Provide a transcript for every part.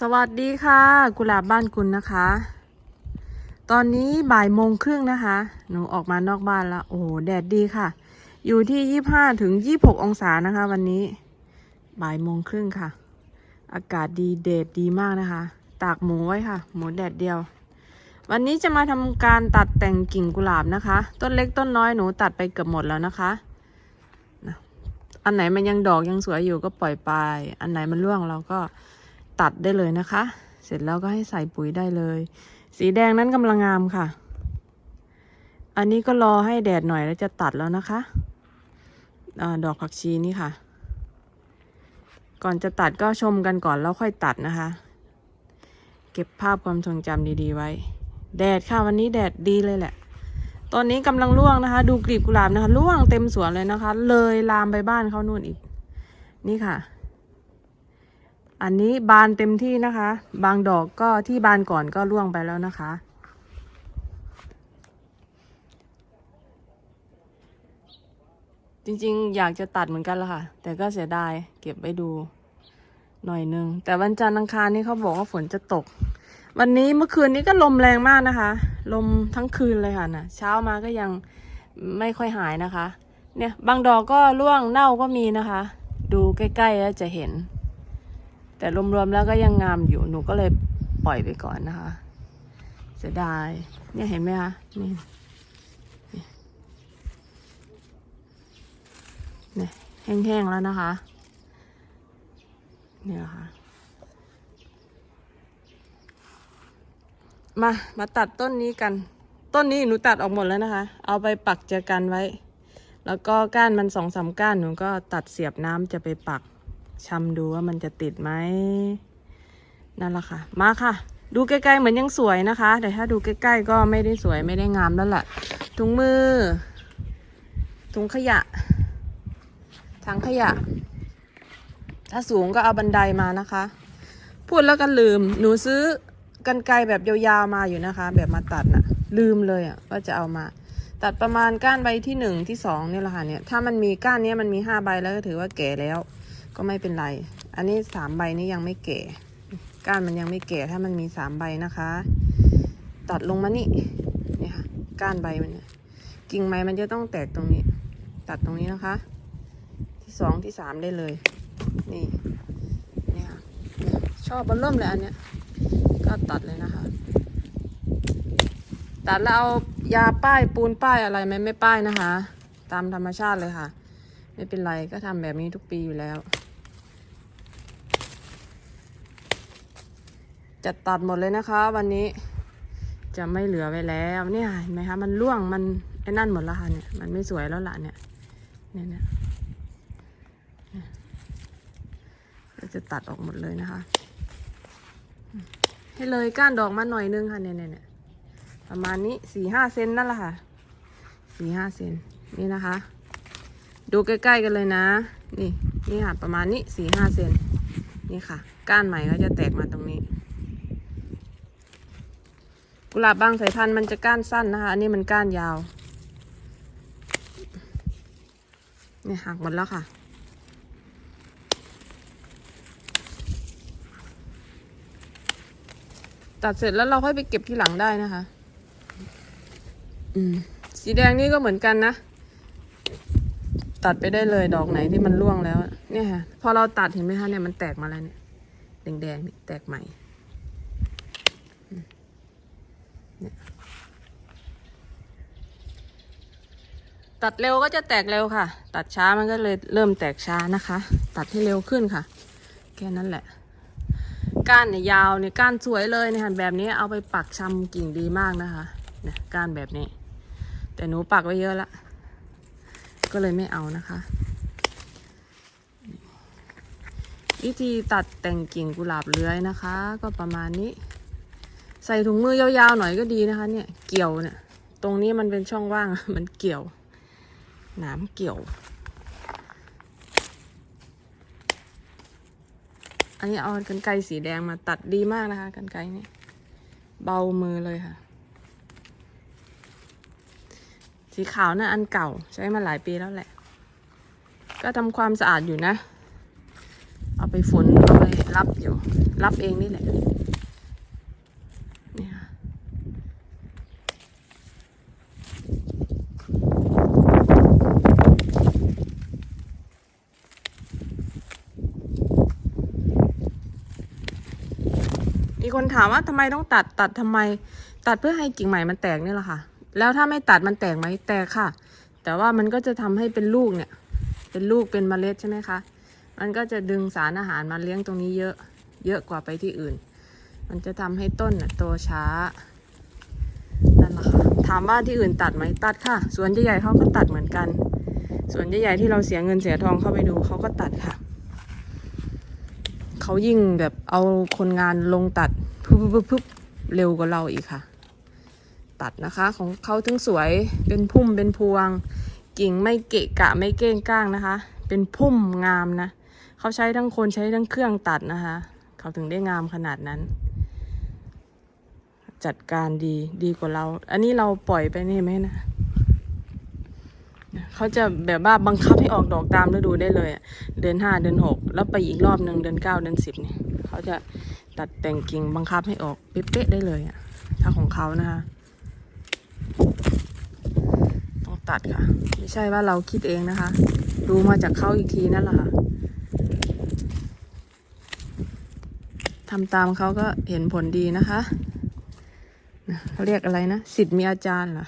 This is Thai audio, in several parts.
สวัสดีค่ะ กุหลาบบ้านคุณนะคะ ตอนนี้บ่ายโมงครึ่งนะคะ หนูออกมานอกบ้านแล้วโอ้โหแดดดีค่ะ อยู่ที่ยี่ห้าถึงยี่หกองศานะคะ วันนี้บ่ายโมงครึ่งค่ะ อากาศดีเดดดีมากนะคะ ตากหมูไว้ค่ะ หมูแดดเดียว วันนี้จะมาทำการตัดแต่งกิ่งกุหลาบนะคะ ต้นเล็กต้นน้อยหนูตัดไปเกือบหมดแล้วนะคะอันไหนมันยังดอกยังสวยอยู่ก็ปล่อยไป อันไหนมันร่วงเราก็ ตัดได้เลยนะคะ เสร็จแล้วก็ให้ใส่ปุ๋ยได้เลย สีแดงนั้นกำลังงามค่ะ อันนี้ก็รอให้แดดหน่อยแล้วจะตัดแล้วนะคะอดอกผักชีนี่ค่ะ ก่อนจะตัดก็ชมกันก่อนแล้วค่อยตัดนะคะ เก็บภาพความทรงจำดีๆไว้ แดดค่ะวันนี้แดดดีเลยแหละตอนนี้กำลังร่วงนะคะ ดูกลีบกุหลาบนะคะร่วงเต็มสวนเลยนะคะ เลยลามไปบ้านเขานู่นอีก นี่ค่ะ อันนี้บานเต็มที่นะคะ บางดอกก็ที่บานก่อนก็ร่วงไปแล้วนะคะ จริงๆ อยากจะตัดเหมือนกันละค่ะ แต่ก็เสียดายเก็บไว้ดูหน่อยนึง แต่วันจันทร์อังคารนี่เขาบอกว่าฝนจะตก วันนี้เมื่อคืนนี้ก็ลมแรงมากนะคะ ลมทั้งคืนเลยค่ะนะเช้ามาก็ยังไม่ค่อยหายนะคะ เนี่ยบางดอกก็ร่วงเน่าก็มีนะคะ ดูใกล้ๆแล้วจะเห็น แต่รวมๆแล้วก็ยังงามอยู่หนูก็เลยปล่อยไปก่อนนะคะเสียดายเนี่ยเห็นไหมคะนี่เนี่ยแห้งๆแล้วนะคะเนี่ยค่ะ มา มาตัดต้นนี้กัน ต้นนี้หนูตัดออกหมดแล้วนะคะ เอาไปปักเจอกันไว้ แล้วก็ก้านมันสองสามก้านหนูก็ตัดเสียบน้ำจะไปปัก ชำดูว่ามันจะติดไหมนั่นแหละค่ะ มาค่ะ ดูใกล้ๆเหมือนยังสวยนะคะ แต่ถ้าดูใกล้ๆก็ไม่ได้สวยไม่ได้งามแล้วแหละถุงมือถุงขยะถังขยะ ถ้าสูงก็เอาบันไดมานะคะ พูดแล้วก็ลืม หนูซื้อกันไกรแบบยาวๆมาอยู่นะคะ แบบมาตัดน่ะ ลืมเลยอะว่าจะเอามา ตัดประมาณก้านใบที่หนึ่งที่สองเนี่ยแหละค่ะเนี่ยถ้ามันมีก้านเนี้ยมันมีห้าใบแล้วก็ถือว่าแก่แล้ว ก็ไม่เป็นไร อันนี้สามใบนี้ยังไม่แก่ ก้านมันยังไม่แก่ถ้ามันมีสามใบนะคะ ตัดลงมานี่เนี่ยค่ะ ก้านใบมันเนี่ยกิ่งไม้มันจะต้องแตกตรงนี้ ตัดตรงนี้นะคะ ที่สองที่สามได้เลย นี่เนี่ยค่ะชอบบนเริ่มเลยอันเนี้ย ก็ตัดเลยนะคะ ตัดแล้วเอายาป้ายปูนป้ายอะไรไหมไม่ป้ายนะคะ ตามธรรมชาติเลยค่ะ ไม่เป็นไรก็ทำแบบนี้ทุกปีอยู่แล้ว จะตัดหมดเลยนะคะ วันนี้จะไม่เหลือไว้แล้วเนี่ยเห็นไหมคะมันร่วงมันไอ้นั่นหมดแล้วค่ะเนี่ยมันไม่สวยแล้วล่ะเนี่ยเนี่ยเนี่ยเนี่ยก็จะตัดออกหมดเลยนะคะ ให้เลยก้านดอกมาหน่อยนึงค่ะเนี่ยเนี่ยเนี่ยประมาณนี้สี่ห้าเซนนั่นแหละค่ะสี่ห้าเซนนี่นะคะ ดูใกล้ๆกันเลยนะ นี่นี่ค่ะประมาณนี้สี่ห้าเซนนี่ค่ะ ก้านใหม่ก็จะแตกมาตรงนี้ กุหลาบบางสายพันธุ์มันจะก้านสั้นนะคะ อันนี้มันก้านยาว นี่หักหมดแล้วค่ะ ตัดเสร็จแล้วเราค่อยไปเก็บที่หลังได้นะคะ อืม สีแดงนี่ก็เหมือนกันนะ ตัดไปได้เลยดอกไหนที่มันร่วงแล้ว เนี่ยค่ะ พอเราตัดเห็นไหมคะเนี่ยมันแตกมาแล้วเนี่ย แดงๆนี่แตกใหม่อืมเนี่ย ตัดเร็วก็จะแตกเร็วค่ะ ตัดช้ามันก็เลยเริ่มแตกช้านะคะ ตัดให้เร็วขึ้นค่ะ แค่นั้นแหละ ก้านเนี่ยยาวเนี่ยก้านสวยเลยเนี่ยค่ะแบบนี้เอาไปปักชำกิ่งดีมากนะคะเนี่ยก้านแบบนี้ แต่หนูปักไว้เยอะละ ก็เลยไม่เอานะคะ วิธีตัดแต่งกิ่งกุหลาบเลื้อยนะคะ ก็ประมาณนี้ ใส่ถุงมือยาวๆหน่อยก็ดีนะคะ เนี่ยเกี่ยวเนี่ย ตรงนี้มันเป็นช่องว่างมันเกี่ยว นามเกี่ยว อันนี้เอากันไกสีแดงมาตัดดีมากนะคะกันไกนี่เบามือเลยค่ะ สีขาวนะ่ะอันเก่าใช้มาหลายปีแล้วแหละ ก็ทำความสะอาดอยู่นะ เอาไปฝนเอาไปรับอยู่ รับเองนี่แหละเนี่ยค่ะมี คนถามว่าทำไมต้องตัดตัดทำไม ตัดเพื่อให้กิ่งใหม่มันแตกนี่แหละค่ะ แล้วถ้าไม่ตัดมันแตกไหมแตกค่ะ แต่ว่ามันก็จะทำให้เป็นลูกเนี่ย เป็นลูกเป็นเมล็ดใช่ไหมคะมันก็จะดึงสารอาหารมาเลี้ยงตรงนี้เยอะ เยอะกว่าไปที่อื่น มันจะทำให้ต้นโตช้านั่นแหละค่ะถามว่าที่อื่นตัดไหมตัดค่ะ สวนใหญ่ๆเขาก็ตัดเหมือนกัน สวนใหญ่ๆที่เราเสียเงินเสียทองเข้าไปดูเขาก็ตัดค่ะ เขายิ่งแบบเอาคนงานลงตัดปุ๊บปุ๊บปุ๊บเร็วกว่าเราอีกค่ะ ตัดนะคะของเขาถึงสวยเป็นพุ่มเป็นพวง กิ่งไม่เกะกะไม่เก้งก้างนะคะ เป็นพุ่มงามนะเขาใช้ทั้งคนใช้ทั้งเครื่องตัดนะคะ เขาถึงได้งามขนาดนั้น จัดการดีดีกว่าเรา อันนี้เราปล่อยไปนี่ไหมนะ เขาจะแบบว่าบังคับให้ออกดอกตามฤดูได้เลยอะเดือนห้าเดือนหกแล้วไปอีกรอบหนึ่งเดือนเก้าเดือนสิบเนี่ยเขาจะตัดแต่งกิ่งบังคับให้ออกเป๊ะๆได้เลยอะถ้าของเขานะคะต้องตัดค่ะ ไม่ใช่ว่าเราคิดเองนะคะ ดูมาจากเขาอีกทีนั่นแหละค่ะทำตามเขาก็เห็นผลดีนะคะนะเขาเรียกอะไรนะ สิทธิ์มีอาจารย์เหรอ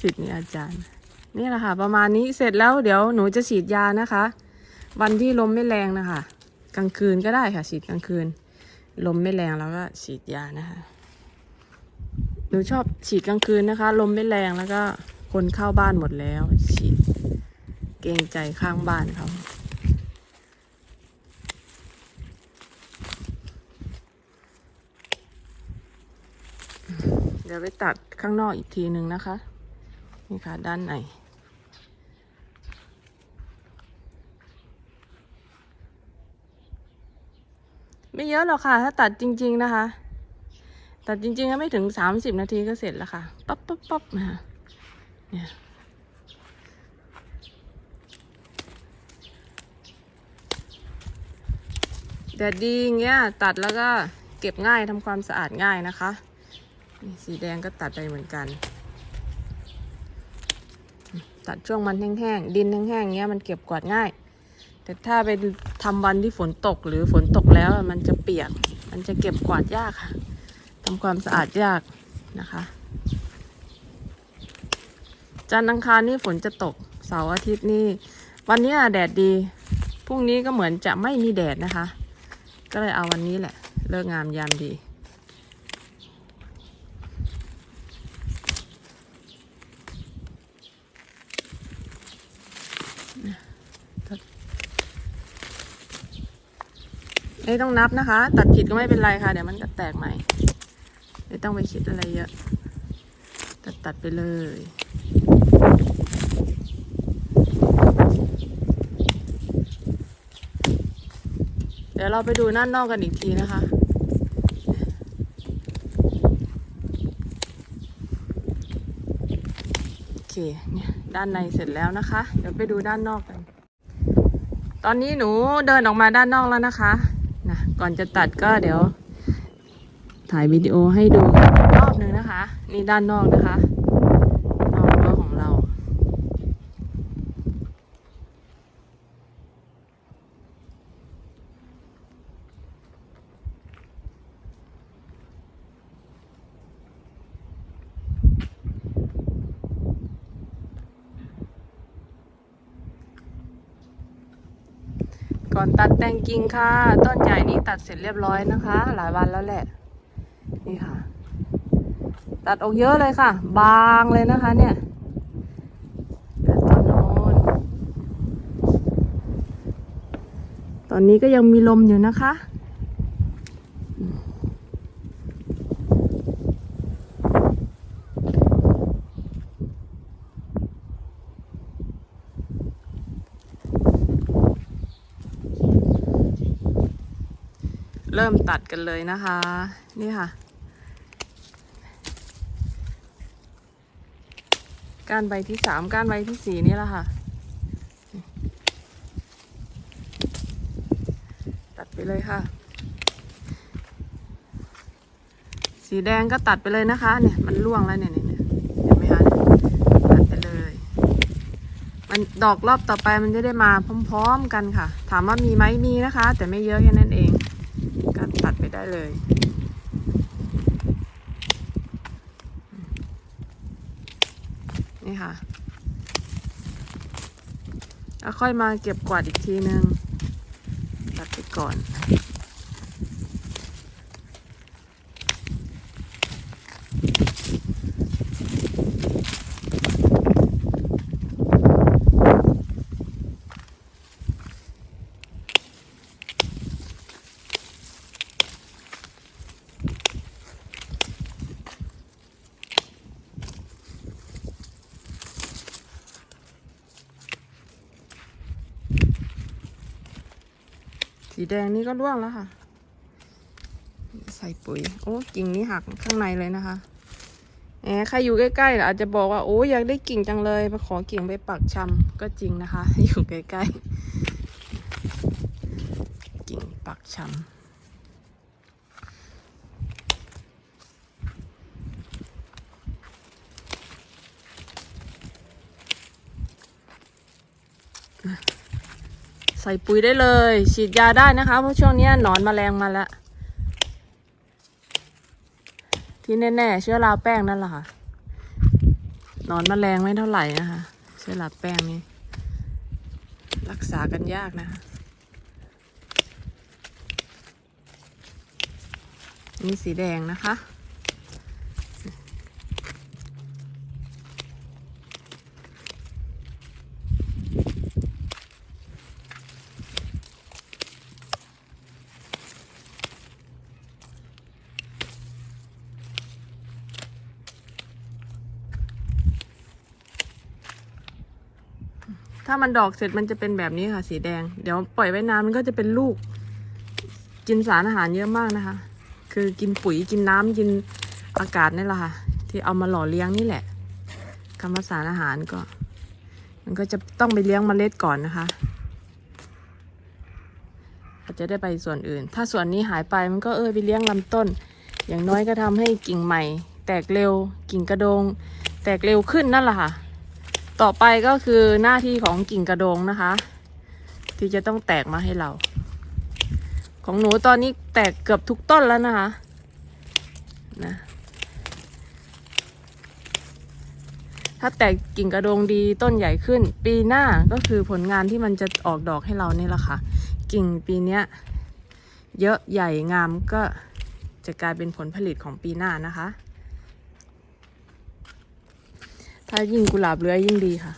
สิทธิ์มีอาจารย์ นี่แหละค่ะ ประมาณนี้เสร็จแล้วเดี๋ยวหนูจะฉีดยานะคะ วันที่ลมไม่แรงนะคะ กลางคืนก็ได้ค่ะ ฉีดกลางคืน ลมไม่แรงแล้วก็ฉีดยานะคะ หนูชอบฉีดกลางคืนนะคะ ลมไม่แรงแล้วก็คนเข้าบ้านหมดแล้ว ฉีดเกรงใจข้างบ้านเขาเดี๋ยวไปตัดข้างนอกอีกทีหนึ่งนะคะ นี่ค่ะ ด้านใน ไม่เยอะหรอกค่ะ ถ้าตัดจริง ๆนะคะ ตัดจริงๆก็ไม่ถึงสามสิบนาทีก็เสร็จแล้วค่ะปั๊บปั๊บปั๊บนะเนี่ยแดดดีอย่างเงี้ยตัดแล้วก็เก็บง่ายทำความสะอาดง่ายนะคะ สีแดงก็ตัดไปเหมือนกัน ตัดช่วงมันแห้งๆดินแห้งๆเงี้ยมันเก็บกวาดง่าย แต่ถ้าไป ทำวันที่ฝนตกหรือฝนตกแล้วมันจะเปียก มันจะเก็บกวาดยากค่ะทำความสะอาดยากนะคะ จันทร์อังคารนี่ฝนจะตกเสาร์อาทิตย์นี่วันนี้แดดดีพรุ่งนี้ก็เหมือนจะไม่มีแดดนะคะ ก็เลยเอาวันนี้แหละ เลิกงามยามดี ไม่ต้องนับนะคะ ตัดผิดก็ไม่เป็นไรค่ะ เดี๋ยวมันก็แตกใหม่ ไม่ต้องไปคิดอะไรเยอะ ตัดตัดไปเลยเดี๋ยวเราไปดูด้านนอกกันอีกทีนะคะ โอเค เนี่ย ด้านในเสร็จแล้วนะคะ เดี๋ยวไปดูด้านนอกกัน ตอนนี้หนูเดินออกมาด้านนอกแล้วนะคะ ก่อนจะตัดก็เดี๋ยว ถ่ายวิดีโอให้ดูรอบหนึ่งนะคะ นี่ด้านนอกนะคะ นอกรั้วของเรา ก่อนตัดแต่งกิ่งค่ะ ต้นใหญ่นี้ตัดเสร็จเรียบร้อยนะคะ หลายวันแล้วแหละ นี่ค่ะ ตัดออกเยอะเลยค่ะ บางเลยนะคะ เนี่ยต้นโน้นตอนนี้ก็ยังมีลมอยู่นะคะ เริ่มตัดกันเลยนะคะ นี่ค่ะ ก้านใบที่สามก้านใบที่สี่นี่แหละค่ะ ตัดไปเลยค่ะ สีแดงก็ตัดไปเลยนะคะ เนี่ยมันร่วงแล้วเนี่ยเนี่ยเนี่ยเห็นไหมคะตัดไปเลย มันดอกรอบต่อไปมันจะได้มาพร้อม ๆ กันค่ะ ถามว่ามีไหมมีนะคะ แต่ไม่เยอะแค่นั้นเอง ไปได้เลย นี่ค่ะ แล้วค่อยมาเก็บกวาดอีกทีนึงตัดไปก่อน สี แดงนี่ก็ร่วงแล้วค่ะ ใส่ปุ๋ย โอ้กิ่งนี้หักข้างในเลยนะคะแหมใครอยู่ใกล้ๆอาจจะบอกว่าโอ้อยากได้กิ่งจังเลยมาขอกิ่งไปปักชำก็จริงนะคะ อยู่ใกล้ๆกิ่งปักชำ ใส่ปุ๋ยได้เลย ฉีดยาได้นะคะ เพราะช่วงนี้หนอนแมลงมาแล้ว ที่แน่ๆเชื้อราแป้งนั่นแหละค่ะหนอนแมลงไม่เท่าไหร่นะคะเชื้อราแป้งนี่รักษากันยากนะคะนี่สีแดงนะคะามันดอกเสร็จมันจะเป็นแบบนี้ค่ะ สีแดง เดี๋ยวปล่อยไว้นานมันก็จะเป็นลูก กินสารอาหารเยอะมากนะคะ คือกินปุ๋ยกินน้ำกินอากาศนี่แหละค่ะ ที่เอามาหล่อเลี้ยงนี่แหละคำว่าสารอาหารก็ มันก็จะต้องไปเลี้ยงเมล็ดก่อนนะคะก็จะได้ไปส่วนอื่น ถ้าส่วนนี้หายไปมันก็เออไปเลี้ยงลำต้น อย่างน้อยก็ทำให้กิ่งใหม่ แตกเร็วกิ่งกระโดง แตกเร็วขึ้นนั่นแหละค่ะ ต่อไปก็คือหน้าที่ของกิ่งกระโดงนะคะ ที่จะต้องแตกมาให้เรา ของหนูตอนนี้แตกเกือบทุกต้นแล้วนะคะนะถ้าแตกกิ่งกระโดงดีต้นใหญ่ขึ้น ปีหน้าก็คือผลงานที่มันจะออกดอกให้เรานี่แหละค่ะ กิ่งปีเนี้ยเยอะใหญ่งามก็จะกลายเป็นผลผลิตของปีหน้านะคะ ถ้ายิ่งกุหลาบเลื้อยยิ่งดีค่ะ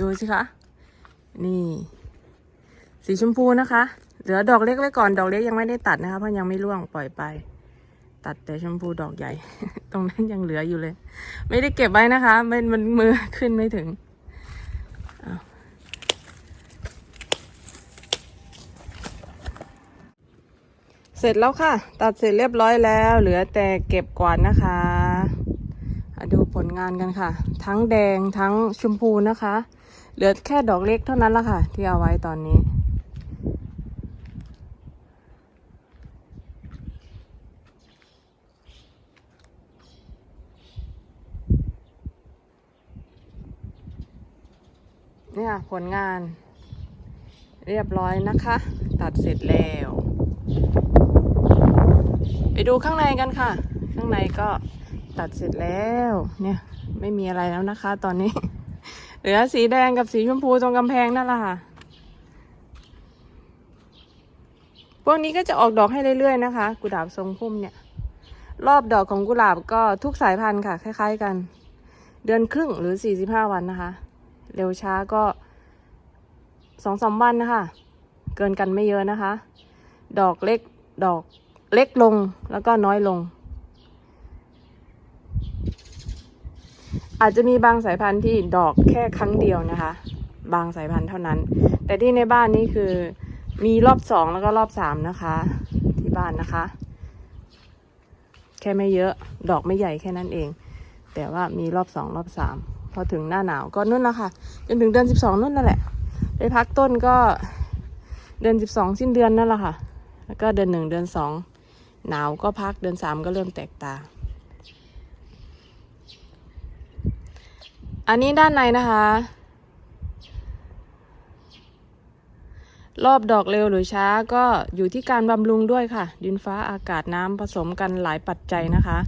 ดูสิคะ นี่ สีชมพูนะคะ เหลือดอกเล็กไว้ก่อน ดอกเล็กยังไม่ได้ตัดนะคะ เพราะยังไม่ร่วงปล่อยไป ตัดแต่ชมพูดอกใหญ่ ตรงนั้นยังเหลืออยู่เลย ไม่ได้เก็บไว้นะคะ มันมันมือขึ้นไม่ถึงอ้าวเส ร็จแล้วค่ะ ตัดเสร็จเรียบร้อยแล้ว เหลือแต่เก็บกวาดนะคะอะดูผลงานกันค่ะ ทั้งแดงทั้งชมพูนะคะ เหลือแค่ดอกเล็กเท่านั้นละค่ะ ที่เอาไว้ตอนนี้ เนี่ยผลงานเรียบร้อยนะคะ ตัดเสร็จแล้ว ไปดูข้างในกันค่ะ ข้างในก็ตัดเสร็จแล้ว เนี่ยไม่มีอะไรแล้วนะคะ ตอนนี้ เหลือสีแดงกับสีชมพูตรงกำแพงนั่นแหละค่ะ พวกนี้ก็จะออกดอกให้เรื่อยๆนะคะ กุหลาบทรงพุ่มเนี่ย รอบดอกของกุหลาบก็ทุกสายพันธุ์ค่ะ คล้าย ๆ กัน เดือนครึ่งหรือ 45 วันนะคะ เร็วช้าก็สองสามวันนะคะ เกินกันไม่เยอะนะคะ ดอกเล็กดอก เล็กลงแล้วก็น้อยลง อาจจะมีบางสายพันธุ์ที่ดอกแค่ครั้งเดียวนะคะ บางสายพันธุ์เท่านั้น แต่ที่ในบ้านนี่คือมีรอบสองแล้วก็รอบสามนะคะ ที่บ้านนะคะ แค่ไม่เยอะดอกไม่ใหญ่แค่นั้นเอง แต่ว่ามีรอบสองรอบสามพอถึงหน้าหนาวก็นุ่นละค่ะจนถึงเดือนสิบสองนุ่นนั่นแหละไปพักต้นก็เดือนสิบสองสิ้นเดือนนั่นแหละค่ะ แล้วก็เดือนหนึ่งเดือนสอง หนาวก็พักเดือนสามก็เริ่มแตกตา อันนี้ด้านในนะคะ รอบดอกเร็วหรือช้าก็อยู่ที่การบำรุงด้วยค่ะ ดินฟ้าอากาศน้ำผสมกันหลายปัจจัยนะคะ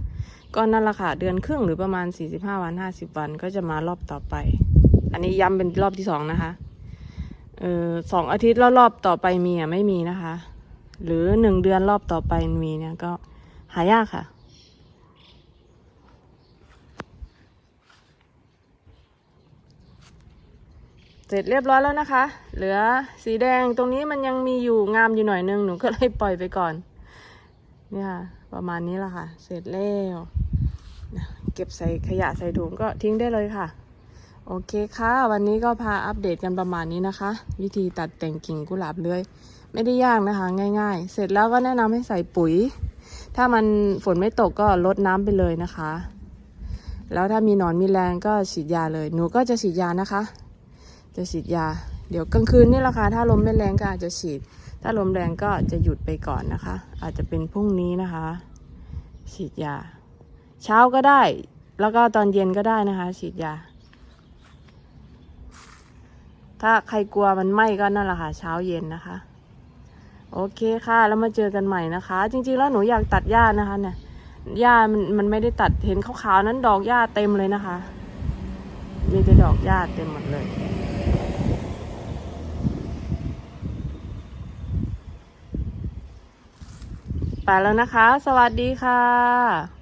ก็นั่นละค่ะเดือนครึ่งหรือประมาณ 45 วัน 50 วันก็จะมารอบต่อไป อันนี้ย้ำเป็นรอบที่สองนะคะเออสองอาทิตย์แล้วรอบต่อไปมีอะไม่มีนะคะ หรือหนึ่งเดือนรอบต่อไปมีเนี่ยก็หายากค่ะ เสร็จเรียบร้อยแล้วนะคะ เหลือสีแดงตรงนี้มันยังมีอยู่งามอยู่หน่อยนึง หนูก็เลยปล่อยไปก่อนเนี่ยค่ะ ประมาณนี้แหละค่ะ เสร็จแล้วเก็บใส่ขยะใส่ถุงก็ทิ้งได้เลยค่ะ โอเคค่ะ วันนี้ก็พาอัปเดตกันประมาณนี้นะคะ วิธีตัดแต่งกิ่งกุหลาบเลื้อย ไม่ได้ยากนะคะ ง่าย ๆ เสร็จแล้วก็แนะนำให้ใส่ปุ๋ย ถ้ามันฝนไม่ตกก็ลดน้ำไปเลยนะคะ แล้วถ้ามีหนอนมีแรงก็ฉีดยาเลย หนูก็จะฉีดยานะคะ จะฉีดยา เดี๋ยวกลางคืนนี่แหละค่ะถ้าลมไม่แรงก็อาจจะฉีด ถ้าลมแรงก็จะหยุดไปก่อนนะคะ อาจจะเป็นพรุ่งนี้นะคะ ฉีดยา เช้าก็ได้ แล้วก็ตอนเย็นก็ได้นะคะ ฉีดยาถ้าใครกลัวมันไหม้ก็นั่นแหละค่ะ เช้าเย็นนะคะ โอเคค่ะ แล้วมาเจอกันใหม่นะคะ จริงๆแล้วหนูอยากตัดหญ้านะคะ เนี่ยหญ้ามันมันไม่ได้ตัดเห็นขาวๆนั้นดอกหญ้าเต็มเลยนะคะ มีแต่ดอกหญ้าเต็มหมดเลยไปแล้วนะคะ สวัสดีค่ะ